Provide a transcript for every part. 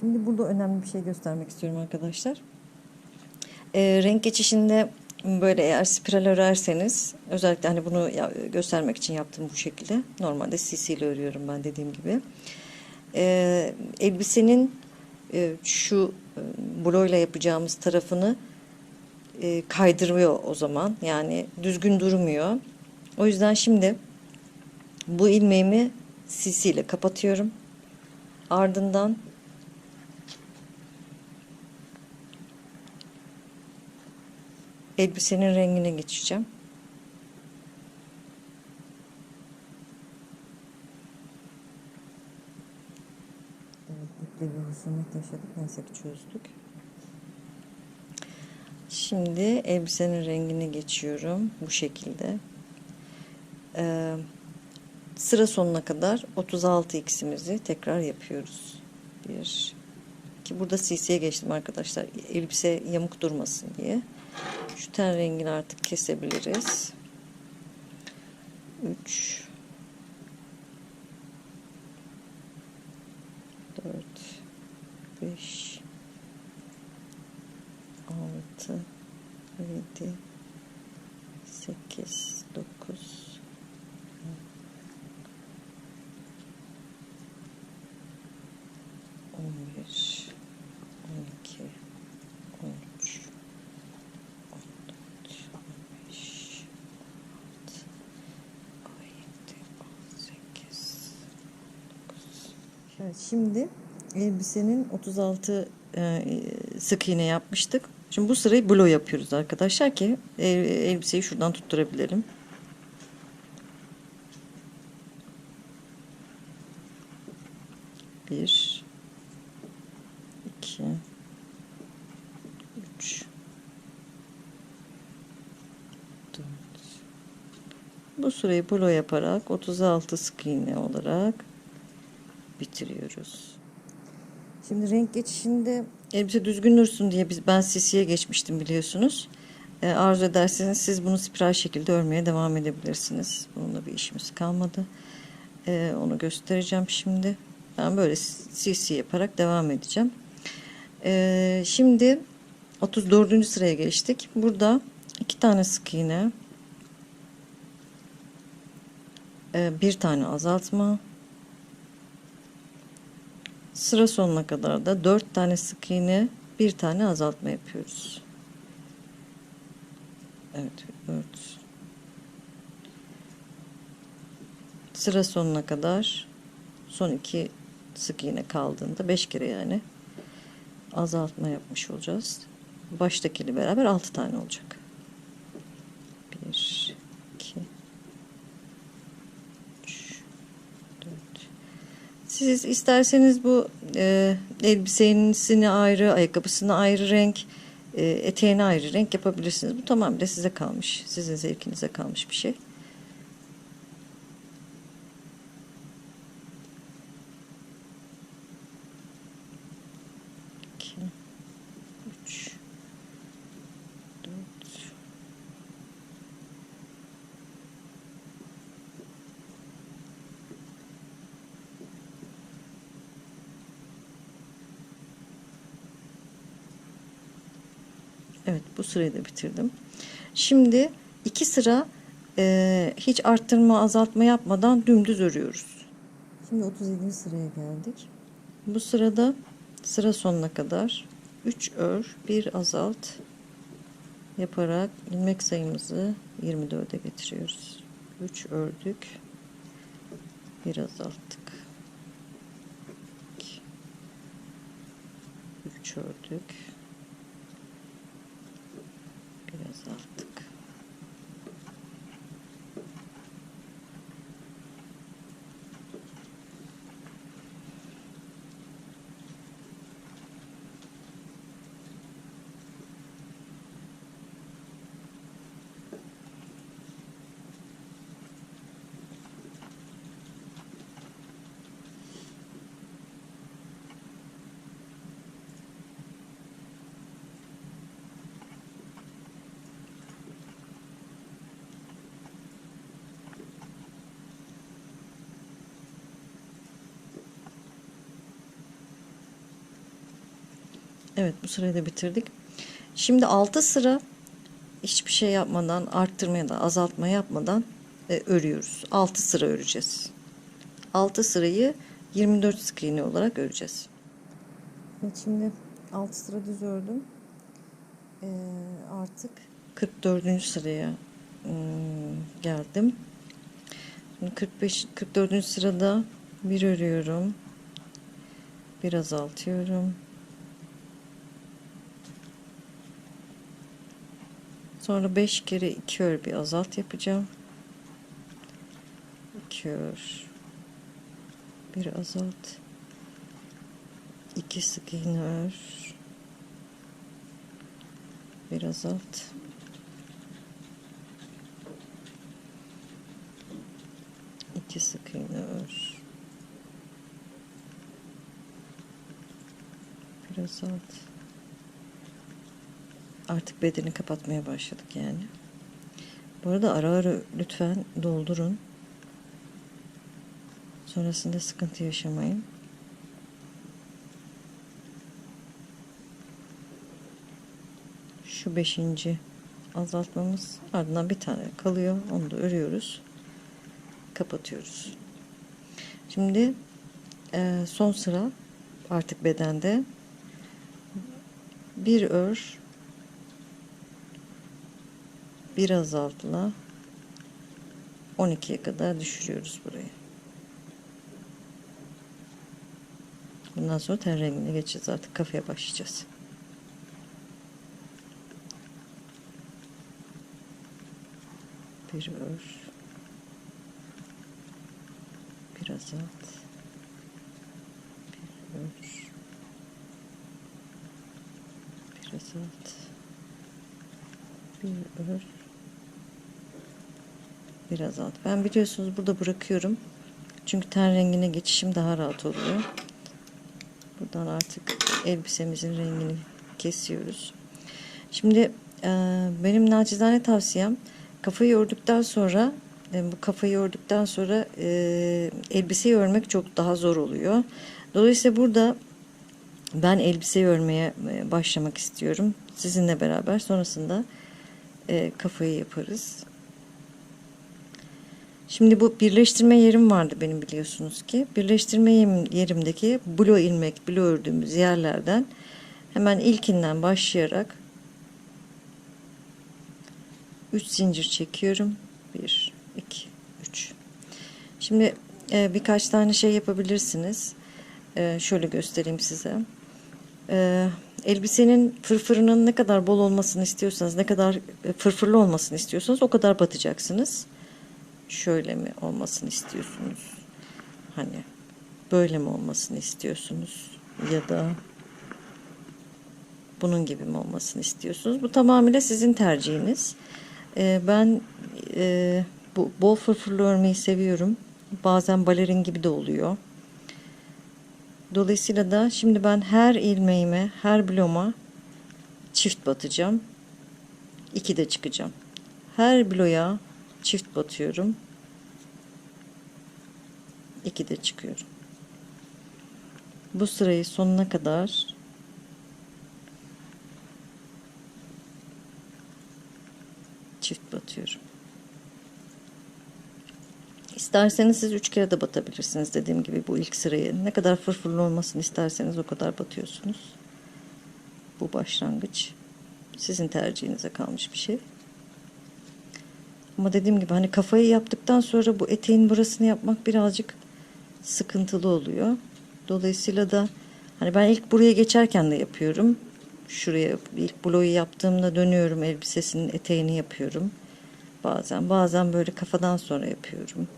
Şimdi burada önemli bir şey göstermek istiyorum arkadaşlar. Ee, renk geçişinde böyle eğer spiral örerseniz özellikle hani bunu göstermek için yaptım bu şekilde. Normalde CC ile örüyorum ben dediğim gibi. Ee, elbisenin e, şu e, bloyla yapacağımız tarafını e, kaydırıyor o zaman. Yani düzgün durmuyor. O yüzden şimdi bu ilmeğimi CC ile kapatıyorum. Ardından elbisenin rengine geçeceğim. Evet, bir husumet yaşadık. Neyse ki çözdük. Şimdi elbisenin rengine geçiyorum. Bu şekilde. Ee, sıra sonuna kadar 36 x'imizi tekrar yapıyoruz. Bir, ki burada CC'ye geçtim arkadaşlar. Elbise yamuk durmasın diye. Şu ten rengini artık kesebiliriz. 3 4 5 6 7 8 9 Evet şimdi elbisenin 36 e, sık iğne yapmıştık. Şimdi bu sırayı blow yapıyoruz arkadaşlar ki e, elbiseyi şuradan tutturabilelim. Bir, iki, üç, dört. Bu sırayı blow yaparak 36 sık iğne olarak bitiriyoruz. Şimdi renk geçişinde elbise düzgün dursun diye biz ben sisiye geçmiştim biliyorsunuz. E, arzu ederseniz siz bunu spiral şekilde örmeye devam edebilirsiniz. Bununla bir işimiz kalmadı. E, onu göstereceğim şimdi. Ben böyle CC yaparak devam edeceğim. E, şimdi 34. sıraya geçtik. Burada iki tane sık iğne, bir tane azaltma, Sıra sonuna kadar da 4 tane sık iğne, bir tane azaltma yapıyoruz. Evet, 4. Sıra sonuna kadar son iki sık iğne kaldığında 5 kere yani azaltma yapmış olacağız. Baştakiyle beraber 6 tane olacak. 1 2 3 4 siz isterseniz bu e, elbisesini ayrı, ayakkabısını ayrı renk, e, eteğini ayrı renk yapabilirsiniz. Bu tamamıyla size kalmış. Sizin zevkinize kalmış bir şey. İki, üç, dört, Evet bu sırayı da bitirdim. Şimdi iki sıra e, hiç arttırma azaltma yapmadan dümdüz örüyoruz. Şimdi 37. sıraya geldik. Bu sırada sıra sonuna kadar 3 ör, 1 azalt yaparak ilmek sayımızı 24'e getiriyoruz. 3 ördük, 1 azalttık. 3 ördük, Evet bu sırayı da bitirdik. Şimdi 6 sıra hiçbir şey yapmadan arttırma ya da azaltma yapmadan e, örüyoruz. 6 sıra öreceğiz. 6 sırayı 24 sık iğne olarak öreceğiz. Evet şimdi 6 sıra düz ördüm. Ee, artık 44. sıraya ım, geldim. Şimdi 45 44. sırada bir örüyorum. Bir azaltıyorum. Sonra 5 kere 2 ör bir azalt yapacağım. 2 ör. Bir azalt. 2 sık iğne ör. Bir azalt. İki sık iğne ör. Bir azalt. Artık bedeni kapatmaya başladık yani. Bu arada ara ara lütfen doldurun. Sonrasında sıkıntı yaşamayın. Şu beşinci azaltmamız ardından bir tane kalıyor. Onu da örüyoruz. Kapatıyoruz. Şimdi e, son sıra artık bedende bir ör bir azaltla 12'ye kadar düşürüyoruz burayı. Bundan sonra ten rengine geçeceğiz artık kafaya başlayacağız. Bir ör. Bir azalt. Bir ör. Bir azalt. Bir ör. Bir azalt. Ben biliyorsunuz burada bırakıyorum. Çünkü ten rengine geçişim daha rahat oluyor. Buradan artık elbisemizin rengini kesiyoruz. Şimdi e, benim nacizane tavsiyem kafayı ördükten sonra e, bu kafayı ördükten sonra e, elbiseyi örmek çok daha zor oluyor. Dolayısıyla burada ben elbiseyi örmeye e, başlamak istiyorum. Sizinle beraber sonrasında e, kafayı yaparız. Şimdi bu birleştirme yerim vardı benim biliyorsunuz ki. Birleştirme yerimdeki blo ilmek, blo ördüğümüz yerlerden hemen ilkinden başlayarak 3 zincir çekiyorum. 1, 2, 3. Şimdi e, birkaç tane şey yapabilirsiniz. E, şöyle göstereyim size. E, elbisenin fırfırının ne kadar bol olmasını istiyorsanız, ne kadar fırfırlı olmasını istiyorsanız o kadar batacaksınız şöyle mi olmasını istiyorsunuz? Hani böyle mi olmasını istiyorsunuz? Ya da bunun gibi mi olmasını istiyorsunuz? Bu tamamıyla sizin tercihiniz. Ee, ben e, bu bol fırfırlı örmeyi seviyorum. Bazen balerin gibi de oluyor. Dolayısıyla da şimdi ben her ilmeğime, her bloma çift batacağım. İki de çıkacağım. Her bloya çift batıyorum. 2 de çıkıyorum. Bu sırayı sonuna kadar çift batıyorum. İsterseniz siz üç kere de batabilirsiniz dediğim gibi bu ilk sırayı. Ne kadar fırfırlı olmasını isterseniz o kadar batıyorsunuz. Bu başlangıç sizin tercihinize kalmış bir şey. Ama dediğim gibi hani kafayı yaptıktan sonra bu eteğin burasını yapmak birazcık sıkıntılı oluyor. Dolayısıyla da hani ben ilk buraya geçerken de yapıyorum. Şuraya ilk bloğu yaptığımda dönüyorum elbisesinin eteğini yapıyorum. Bazen bazen böyle kafadan sonra yapıyorum.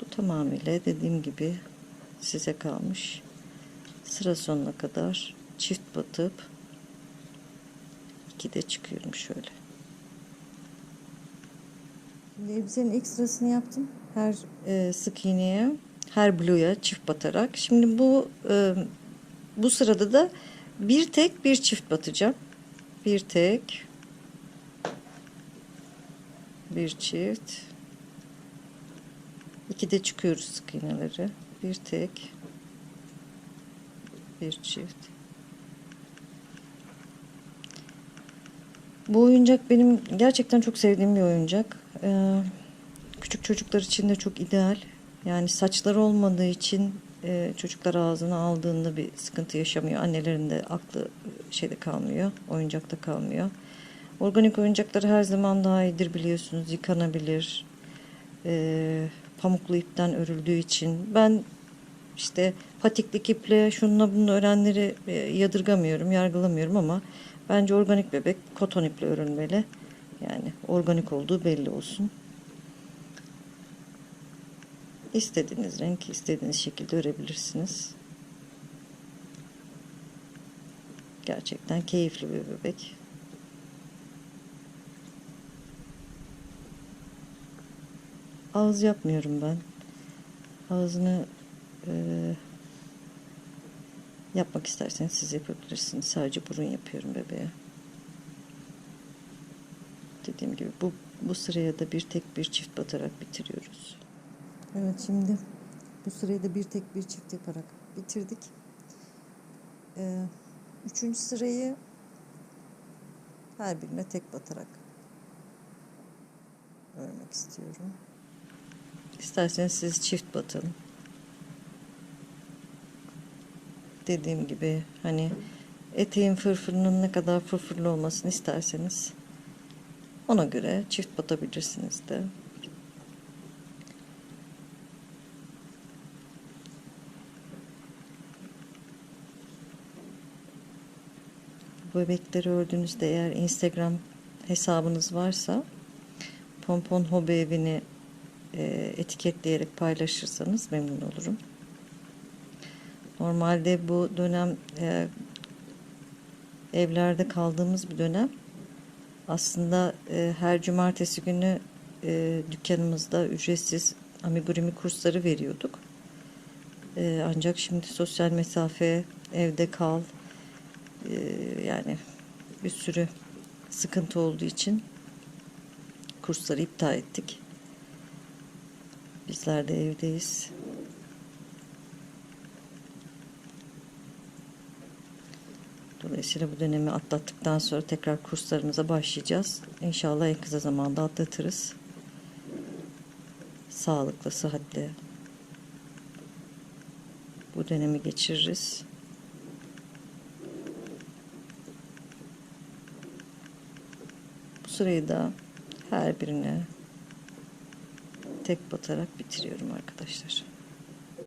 Bu tamamıyla dediğim gibi size kalmış. Sıra sonuna kadar çift batıp iki de çıkıyorum şöyle. Elbisenin ilk sırasını yaptım. Her e, sık iğneye, her blue'ya çift batarak. Şimdi bu e, bu sırada da bir tek bir çift batacağım. Bir tek bir çift iki de çıkıyoruz sık iğneleri. Bir tek bir çift Bu oyuncak benim gerçekten çok sevdiğim bir oyuncak. Ee, küçük çocuklar için de çok ideal. Yani saçları olmadığı için e, çocuklar ağzına aldığında bir sıkıntı yaşamıyor. Annelerin de aklı e, şeyde kalmıyor, oyuncakta kalmıyor. Organik oyuncaklar her zaman daha iyidir biliyorsunuz. Yıkanabilir. Ee, pamuklu ipten örüldüğü için. Ben işte patiklik iple şununla bunu öğrenleri e, yadırgamıyorum, yargılamıyorum ama bence organik bebek koton iple örülmeli. Yani organik olduğu belli olsun. İstediğiniz renk, istediğiniz şekilde örebilirsiniz. Gerçekten keyifli bir bebek. Ağız yapmıyorum ben. Ağzını e, yapmak isterseniz siz yapabilirsiniz. Sadece burun yapıyorum bebeğe. Dediğim gibi bu bu sıraya da bir tek bir çift batarak bitiriyoruz. Evet şimdi bu sırayı da bir tek bir çift yaparak bitirdik. Ee, üçüncü sırayı her birine tek batarak örmek istiyorum. İsterseniz siz çift batın. Dediğim gibi hani eteğin fırfırının ne kadar fırfırlı olmasını isterseniz ona göre çift batabilirsiniz de. Bebekleri ördüğünüzde eğer Instagram hesabınız varsa Pompon Hobi Evi'ni etiketleyerek paylaşırsanız memnun olurum. Normalde bu dönem e, evlerde kaldığımız bir dönem. Aslında e, her cumartesi günü e, dükkanımızda ücretsiz amigurumi kursları veriyorduk. E, ancak şimdi sosyal mesafe, evde kal, e, yani bir sürü sıkıntı olduğu için kursları iptal ettik. Bizler de evdeyiz. Dolayısıyla bu dönemi atlattıktan sonra tekrar kurslarımıza başlayacağız. İnşallah en kısa zamanda atlatırız. Sağlıklı, sıhhatli bu dönemi geçiririz. Bu sırayı da her birine tek batarak bitiriyorum arkadaşlar.